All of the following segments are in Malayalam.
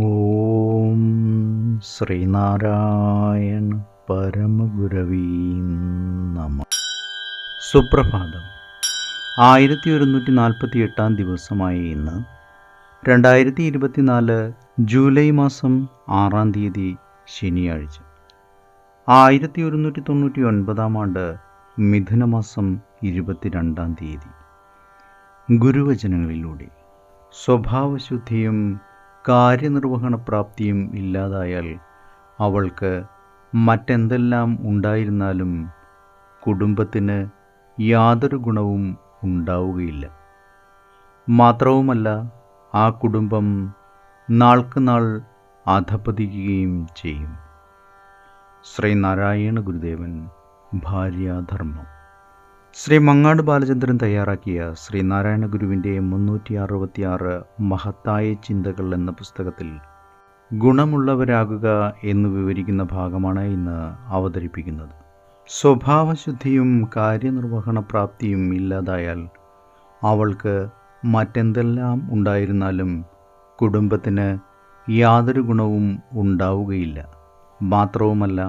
ഓം ശ്രീനാരായണ പരമഗുരവീ നമ. സുപ്രഭാതം. ആയിരത്തി ഒരുന്നൂറ്റി നാൽപ്പത്തി എട്ടാം ദിവസമായ ഇന്ന് രണ്ടായിരത്തി ഇരുപത്തിനാല് ജൂലൈ മാസം ആറാം തീയതി ശനിയാഴ്ച. ആയിരത്തി ഒരുന്നൂറ്റി തൊണ്ണൂറ്റി ഒൻപതാം ആണ്ട് മിഥുനമാസം ഇരുപത്തിരണ്ടാം തീയതി. ഗുരുവചനങ്ങളിലൂടെ സ്വഭാവശുദ്ധിയും കാര്യനിർവഹണ പ്രാപ്തിയും ഇല്ലാതായാൽ അവൾക്ക് മറ്റെന്തെല്ലാം ഉണ്ടായിരുന്നാലും കുടുംബത്തിന് യാതൊരു ഗുണവും ഉണ്ടാവുകയില്ല. മാത്രവുമല്ല ആ കുടുംബം നാൾക്ക് നാൾ അധപ്പതിക്കുകയും ചെയ്യും. ശ്രീനാരായണ ഗുരുദേവൻ ഭാര്യാധർമ്മം. ശ്രീ മങ്ങാട് ബാലചന്ദ്രൻ തയ്യാറാക്കിയ ശ്രീനാരായണ ഗുരുവിന്റെ മുന്നൂറ്റി അറുപത്തിയാറ് മഹത്തായ ചിന്തകൾ എന്ന പുസ്തകത്തിൽ ഗുണമുള്ളവരാകുക എന്ന് വിവരിക്കുന്ന ഭാഗമാണ് ഇന്ന് അവതരിപ്പിക്കുന്നത്. സ്വഭാവശുദ്ധിയും കാര്യനിർവഹണ പ്രാപ്തിയും ഇല്ലാതായാൽ അവൾക്ക് മറ്റെന്തെല്ലാം ഉണ്ടായിരുന്നാലും കുടുംബത്തിന് യാതൊരു ഗുണവും ഉണ്ടാവുകയില്ല. മാത്രവുമല്ല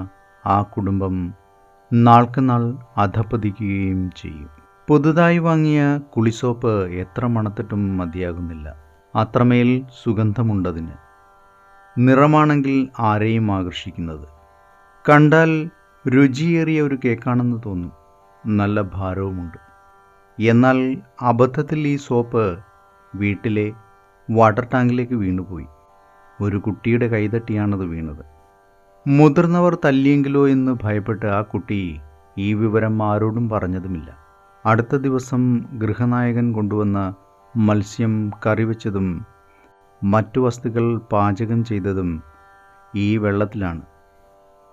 ആ കുടുംബം നാൾക്ക് നാൾ അധപ്പതിക്കുകയും ചെയ്യും. പുതുതായി വാങ്ങിയ കുളിസോപ്പ് എത്ര മണത്തിട്ടും മതിയാകുന്നില്ല. അത്രമേൽ സുഗന്ധമുണ്ടതിന്. നിറമാണെങ്കിൽ ആരെയും ആകർഷിക്കുന്നത്. കണ്ടാൽ രുചിയേറിയ ഒരു കേക്കാണെന്ന് തോന്നും. നല്ല ഭാരവുമുണ്ട്. എന്നാൽ അബദ്ധത്തിൽ ഈ സോപ്പ് വീട്ടിലെ വാട്ടർ ടാങ്കിലേക്ക് വീണുപോയി. ഒരു കുട്ടിയുടെ കൈതട്ടിയാണത് വീണത്. മുതിർന്നവർ തല്ലിയെങ്കിലോ എന്ന് ഭയപ്പെട്ട് ആ കുട്ടി ഈ വിവരം ആരോടും പറഞ്ഞതുമില്ല. അടുത്ത ദിവസം ഗൃഹനായകൻ കൊണ്ടുവന്ന മത്സ്യം കറിവെച്ചതും മറ്റു വസ്തുക്കൾ പാചകം ചെയ്തതും ഈ വെള്ളത്തിലാണ്.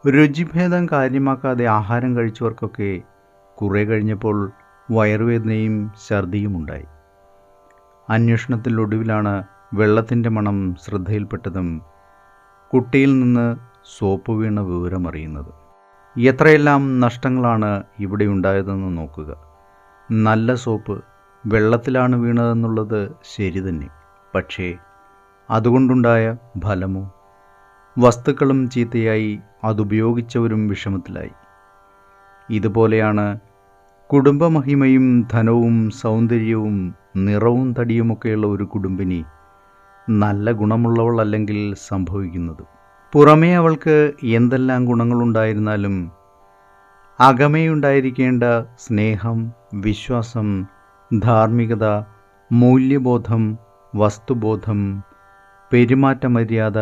രുചിഭേദം കാര്യമാക്കാതെ ആഹാരം കഴിച്ചവർക്കൊക്കെ കുറെ കഴിഞ്ഞപ്പോൾ വയറുവേദനയും ഛർദിയും ഉണ്ടായി. അന്വേഷണത്തിലൊടുവിലാണ് വെള്ളത്തിന്റെ മണം ശ്രദ്ധയിൽപ്പെട്ടതും കുട്ടിയിൽ നിന്ന് സോപ്പ് വീണ വിവരമറിയുന്നത് എത്രയെല്ലാം നഷ്ടങ്ങളാണ് ഇവിടെ ഉണ്ടായതെന്ന് നോക്കുക. നല്ല സോപ്പ് വെള്ളത്തിലാണ് വീണതെന്നുള്ളത് ശരി തന്നെ. പക്ഷേ അതുകൊണ്ടുണ്ടായ ഫലമോ? വസ്തുക്കളും ചീത്തയായി അതുപയോഗിച്ചവരും വിഷമത്തിലായി. ഇതുപോലെയാണ് കുടുംബമഹിമയും ധനവും സൗന്ദര്യവും നിറവും തടിയുമൊക്കെയുള്ള ഒരു കുടുംബിനി നല്ല ഗുണമുള്ളവൾ അല്ലെങ്കിൽ സംഭവിക്കുന്നത്. പുറമേ അവൾക്ക് എന്തെല്ലാം ഗുണങ്ങളുണ്ടായിരുന്നാലും അകമേയുണ്ടായിരിക്കേണ്ട സ്നേഹം വിശ്വാസം ധാർമ്മികത മൂല്യബോധം വസ്തുബോധം പെരുമാറ്റ മര്യാദ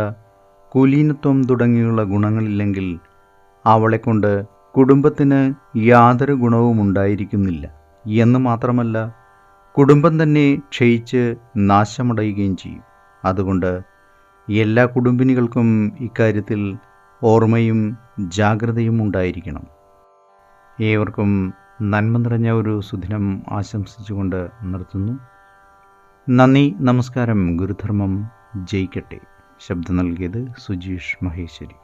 കുലീനത്വം തുടങ്ങിയുള്ള ഗുണങ്ങളില്ലെങ്കിൽ അവളെക്കൊണ്ട് കുടുംബത്തിന് യാതൊരു ഗുണവും ഉണ്ടായിരിക്കുന്നില്ല. എന്ന് മാത്രമല്ല കുടുംബം തന്നെ ക്ഷയിച്ച് നാശമടയുകയും ചെയ്യും. അതുകൊണ്ട് എല്ലാ കുടുംബിനികൾക്കും ഇക്കാര്യത്തിൽ ഓർമ്മയും ജാഗ്രതയും ഉണ്ടായിരിക്കണം. ഏവർക്കും നന്മ നിറഞ്ഞ ഒരു സുദിനം ആശംസിച്ചുകൊണ്ട് നിർത്തുന്നു. നന്ദി നമസ്കാരം ഗുരുധർമ്മം ജയിക്കട്ടെ. ശബ്ദം നൽകിയത് സുജീഷ് മഹേശ്വരി.